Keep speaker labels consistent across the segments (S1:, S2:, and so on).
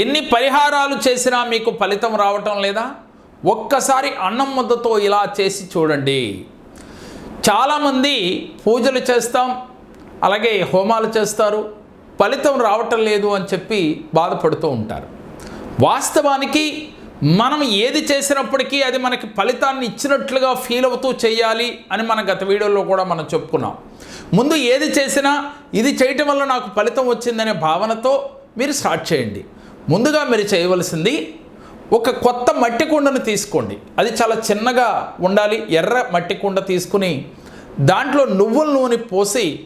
S1: ఎన్ని పరిహారాలు చేసినా మీకు ఫలితం రావటం లేదా? ఒక్కసారి అన్నం ముద్దతో ఇలా చేసి చూడండి. చాలామంది పూజలు చేస్తాం అలాగే హోమాలు చేస్తారు ఫలితం రావటం లేదు అని చెప్పి బాధపడుతూ ఉంటారు. వాస్తవానికి మనం ఏది చేసినప్పటికీ అది మనకి ఫలితాన్ని ఇచ్చినట్లుగా ఫీల్ అవుతూ చేయాలి అని మన గత వీడియోలో కూడా మనం చెప్పుకున్నాం. ముందు ఏది చేసినా ఇది చేయటం వల్ల నాకు ఫలితం వచ్చిందనే భావనతో మీరు స్టార్ట్ చేయండి. ముందుగా మీరు చేయవలసింది ఒక కొత్త మట్టి కుండను తీసుకోండి. అది చాలా చిన్నగా ఉండాలి. ఎర్ర మట్టి కుండ తీసుకుని దాంట్లో నువ్వుల నూనె పోసి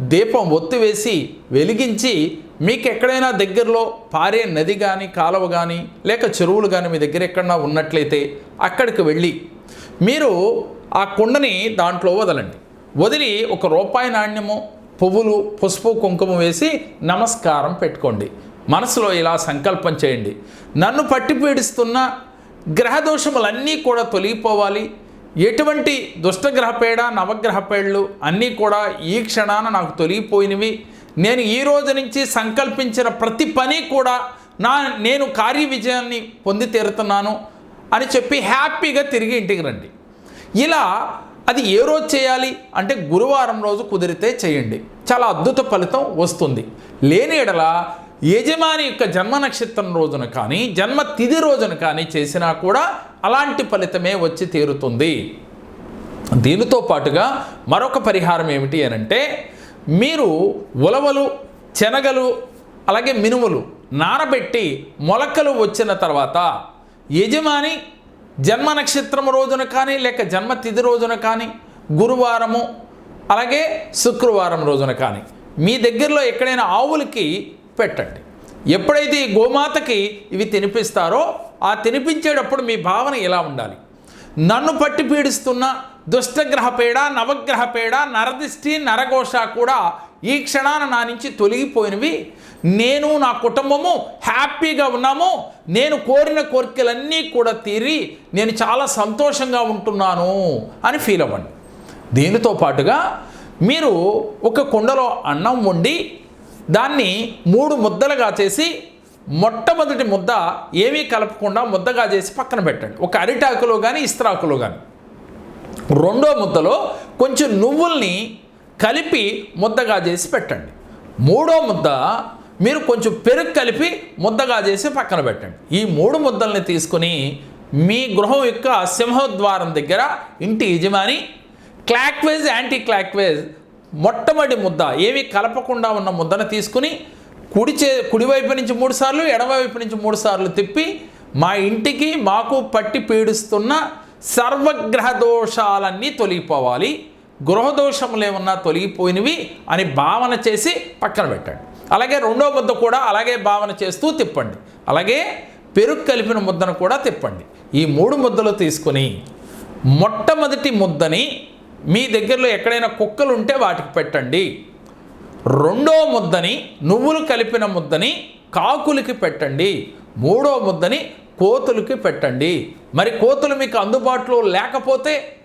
S1: దీపం ఒత్తి వేసి వెలిగించి మీకు ఎక్కడైనా దగ్గరలో పారే నది కానీ కాలువ కానీ లేక చెరువులు కానీ మీ దగ్గర ఎక్కడన్నా ఉన్నట్లయితే అక్కడికి వెళ్ళి మీరు ఆ కుండని దాంట్లో వదలండి. వదిలి ఒక రూపాయి నాణ్యము పువ్వులు పసుపు కుంకుమ వేసి నమస్కారం పెట్టుకోండి. మనసులో ఇలా సంకల్పం చేయండి. నన్ను పట్టి పీడిస్తున్న గ్రహదోషములన్నీ కూడా తొలగిపోవాలి. ఎటువంటి దుష్టగ్రహపేడ నవగ్రహపేళ్ళు అన్నీ కూడా ఈ క్షణాన నాకు తొలగిపోయినవి. నేను ఈ రోజు నుంచి సంకల్పించిన ప్రతి పని కూడా నా నేను కార్య విజయాన్ని పొంది తీరుతున్నాను అని చెప్పి హ్యాపీగా తిరిగి ఇంటికి రండి. ఇలా అది ఏ రోజు చేయాలి అంటే గురువారం రోజు కుదిరితే చేయండి. చాలా అద్భుత ఫలితం వస్తుంది. లేని ఎడల యజమాని యొక్క జన్మ నక్షత్రం రోజున కానీ జన్మ తిది రోజున కానీ చేసినా కూడా అలాంటి ఫలితమే వచ్చి తీరుతుంది. దీనితో పాటుగా మరొక పరిహారం ఏమిటి అని అంటే మీరు ఉలవలు శనగలు అలాగే మినుములు నానబెట్టి మొలకలు వచ్చిన తర్వాత యజమాని జన్మ నక్షత్రం రోజున కానీ లేక జన్మ తిథి రోజున కానీ గురువారము అలాగే శుక్రవారం రోజున కానీ మీ దగ్గరలో ఎక్కడైనా ఆవులకి పెట్టండి. ఎప్పుడైతే ఈ గోమాతకి ఇవి తినిపిస్తారో ఆ తినిపించేటప్పుడు మీ భావన ఇలా ఉండాలి? నన్ను పట్టి పీడిస్తున్న దుష్టగ్రహ పేడ నవగ్రహ పేడ నరదిష్టి నరఘోష కూడా ఈ క్షణాన నా నుంచి తొలగిపోయినవి. నేను నా కుటుంబము హ్యాపీగా ఉన్నాము. నేను కోరిన కోరికలన్నీ కూడా తీరి నేను చాలా సంతోషంగా ఉంటున్నాను అని ఫీల్ అవ్వండి. దీనితో పాటుగా మీరు ఒక కుండలో అన్నం వండి దాన్ని మూడు ముద్దలుగా చేసి మొట్టమొదటి ముద్ద ఏమీ కలపకుండా ముద్దగా చేసి పక్కన పెట్టండి. ఒక అరిటాకులో కానీ ఇస్త్రాకులో కానీ రెండో ముద్దలో కొంచెం నువ్వుల్ని కలిపి ముద్దగా చేసి పెట్టండి. మూడో ముద్ద మీరు కొంచెం పెరుగు కలిపి ముద్దగా చేసి పక్కన పెట్టండి. ఈ మూడు ముద్దల్ని తీసుకుని మీ గృహం యొక్క సింహద్వారం దగ్గర ఇంటి యజమాని క్లాక్వేజ్ యాంటీ క్లాక్వేజ్ మొట్టమొదటి ముద్ద. ఏవి కలపకుండా ఉన్న ముద్దను తీసుకుని కుడి చే కుడివైపు నుంచి మూడుసార్లు ఎడమవైపు నుంచి మూడుసార్లు తిప్పి మా ఇంటికి మాకు పట్టి పీడిస్తున్న సర్వగ్రహ దోషాలన్నీ తొలగిపోవాలి. గృహదోషములు ఏమన్నా తొలగిపోయినవి అని భావన చేసి పక్కన పెట్టండి. అలాగే రెండో ముద్ద కూడా అలాగే భావన చేస్తూ తిప్పండి. అలాగే పెరుగు కలిపిన ముద్దను కూడా తిప్పండి. ఈ మూడు ముద్దలు తీసుకొని మొట్టమొదటి ముద్దని మీ దగ్గరలో ఎక్కడైనా కుక్కలు ఉంటే వాటికి పెట్టండి. రెండో ముద్దని నువ్వులు కలిపిన ముద్దని కాకులకి పెట్టండి. మూడో ముద్దని కోతులకి పెట్టండి. మరి కోతులు మీకు అందుబాటులో లేకపోతే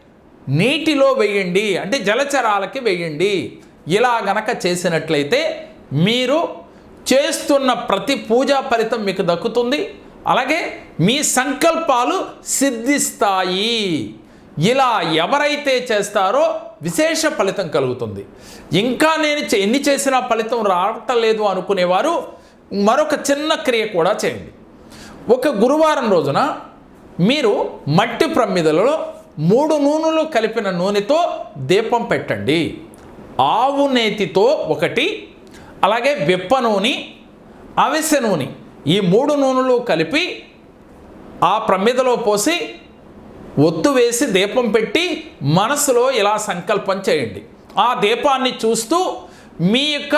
S1: నీటిలో వేయండి అంటే జలచరాలకి వేయండి. ఇలా గనక చేసినట్లయితే మీరు చేస్తున్న ప్రతి పూజా ఫలితం మీకు దక్కుతుంది. అలాగే మీ సంకల్పాలు సిద్ధిస్తాయి. ఇలా ఎవరైతే చేస్తారో విశేష ఫలితం కలుగుతుంది. ఇంకా నేను చే- ఎన్ని చేసినా ఫలితం రావటం లేదు అనుకునేవారు మరొక చిన్న క్రియ కూడా చేయండి. ఒక గురువారం రోజున మీరు మట్టి ప్రమిదలలో మూడు నూనెలు కలిపిన నూనెతో దీపం పెట్టండి. ఆవు నేతితో ఒకటి అలాగే వెప్ప నూనె అవిసె నూనె ఈ మూడు నూనెలు కలిపి ఆ ప్రమిదలో పోసి ఒత్తు వేసి దీపం పెట్టి మనసులో ఇలా సంకల్పం చేయండి. ఆ దీపాన్ని చూస్తూ మీ యొక్క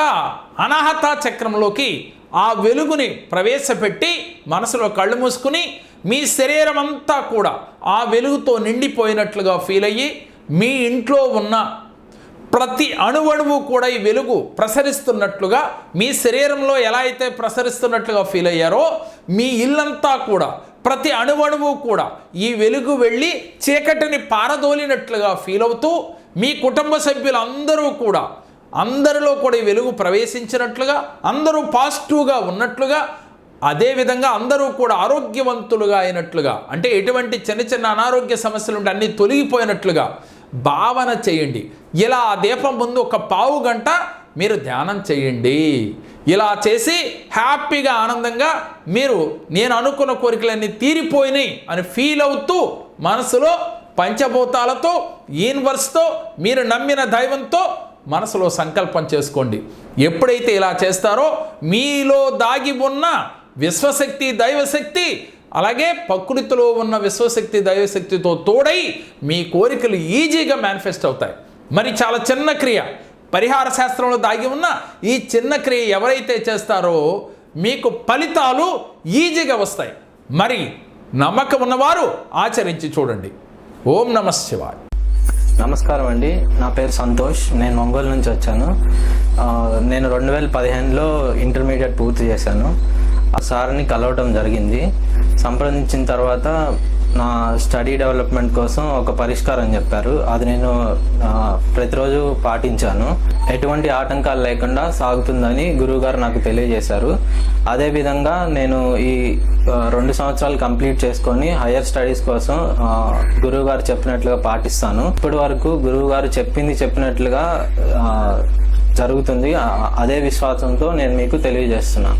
S1: అనాహత చక్రంలోకి ఆ వెలుగుని ప్రవేశపెట్టి మనసులో కళ్ళు మూసుకుని మీ శరీరం అంతా కూడా ఆ వెలుగుతో నిండిపోయినట్లుగా ఫీల్ అయ్యి మీ ఇంట్లో ఉన్న ప్రతి అణువణువు కూడా ఈ వెలుగు ప్రసరిస్తున్నట్లుగా మీ శరీరంలో ఎలా అయితే ప్రసరిస్తున్నట్లుగా ఫీల్ అయ్యారో మీ ఇల్లంతా కూడా ప్రతి అణువణువు కూడా ఈ వెలుగు వెళ్ళి చీకటిని పారదోలినట్లుగా ఫీల్ అవుతూ మీ కుటుంబ సభ్యులందరూ కూడా అందరిలో కూడా ఈ వెలుగు ప్రవేశించినట్లుగా అందరూ పాజిటివ్గా ఉన్నట్లుగా అదేవిధంగా అందరూ కూడా ఆరోగ్యవంతులుగా అయినట్లుగా అంటే ఎటువంటి చిన్న చిన్న అనారోగ్య సమస్యలు ఉంటే అన్నీ తొలగిపోయినట్లుగా భావన చేయండి. ఇలా ఆ దీపం ముందు ఒక పావు గంట మీరు ధ్యానం చేయండి. ఇలా చేసి హ్యాపీగా ఆనందంగా మీరు నేను అనుకున్న కోరికలన్నీ తీరిపోయినాయి అని ఫీల్ అవుతూ మనసులో పంచభూతాలతో యూనివర్స్తో మీరు నమ్మిన దైవంతో మనసులో సంకల్పం చేసుకోండి. ఎప్పుడైతే ఇలా చేస్తారో మీలో దాగి ఉన్న విశ్వశక్తి దైవశక్తి అలాగే ప్రకృతిలో ఉన్న విశ్వశక్తి దైవశక్తితో తోడై మీ కోరికలు ఈజీగా మేనిఫెస్ట్ అవుతాయి. మరి చాలా చిన్న క్రియ. పరిహార శాస్త్రంలో దాగి ఉన్న ఈ చిన్న క్రియ ఎవరైతే చేస్తారో మీకు ఫలితాలు ఈజీగా వస్తాయి. మరి నమ్మకం ఉన్నవారు ఆచరించి చూడండి. ఓం నమ శివాయ్.
S2: నమస్కారం అండి. నా పేరు సంతోష్. నేను ఒంగోలు నుంచి వచ్చాను. నేను రెండు వేల పదిహేనులో ఇంటర్మీడియట్ పూర్తి చేశాను. ఆ సార్ని కలవటం జరిగింది. సంప్రదించిన తర్వాత నా స్టడీ డెవలప్మెంట్ కోసం ఒక పరిష్కారం చెప్పారు. అది నేను ప్రతిరోజు పాటించాను. ఎటువంటి ఆటంకాలు లేకుండా సాగుతుందని గురువుగారు నాకు తెలియజేశారు. అదేవిధంగా నేను ఈ రెండు సంవత్సరాలు కంప్లీట్ చేసుకొని హయ్యర్ స్టడీస్ కోసం గురువుగారు గురువు గారు చెప్పినట్లుగా పాటిస్తాను. ఇప్పటి వరకు గురువుగారు చెప్పింది చెప్పినట్లుగా జరుగుతుంది. అదే విశ్వాసంతో నేను మీకు తెలియజేస్తున్నాను.